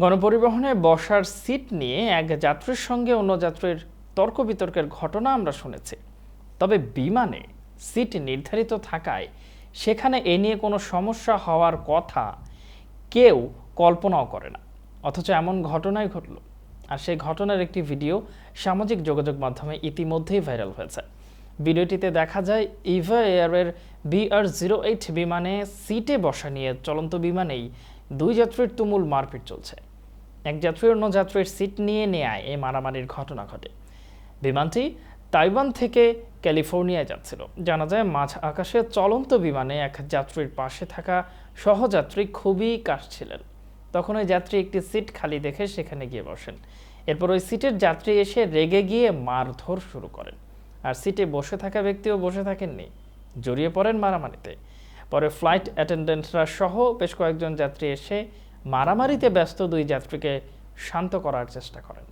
গণপরিবহনে বসার সিট নিয়ে এক যাত্রীর সঙ্গে অন্য যাত্রীর তর্ক বিতর্কের ঘটনা আমরা শুনেছি। তবে বিমানে সিট নির্ধারিত থাকায় সেখানে এ নিয়ে কোনো সমস্যা হওয়ার কথা কেউ কল্পনাও করে না। অথচ এমন ঘটনাই ঘটল। আর সেই ঘটনার একটি ভিডিও সামাজিক যোগাযোগ মাধ্যমে ইতিমধ্যেই ভাইরাল হয়েছে। ভিডিওটিতে দেখা যায় ইভা এয়ারের বিআর জিরো এইট বিমানে সিটে বসা নিয়ে চলন্ত বিমানেই দুই যাত্রীর তুমুল মারপিট চলছে। এক যাত্রী অন্য যাত্রীর সিট নিয়ে নেয় এই মারামারির ঘটনা ঘটে। বিমানটি তাইওয়ান থেকে ক্যালিফোর্নিয়ায় যাচ্ছিল। জানা যায়, মাঝ আকাশে চলন্ত বিমানে এক যাত্রীর পাশে থাকা সহযাত্রী খুবই কাশছিলেন তখন ওই যাত্রী একটি সিট খালি দেখে সেখানে গিয়ে বসেন। এরপর ওই সিটের যাত্রী এসে রেগে গিয়ে মারধর শুরু করেন। আর সিটে বসে থাকা ব্যক্তিও বসে থাকেননি। জড়িয়ে পড়েন মারামারিতে। পরে ফ্লাইট অ্যাটেন্ডেন্টরা সহ বেশ কয়েকজন যাত্রী এসে মারামারিতে ব্যস্ত দুই যাত্রীকে শান্ত করার চেষ্টা করেন।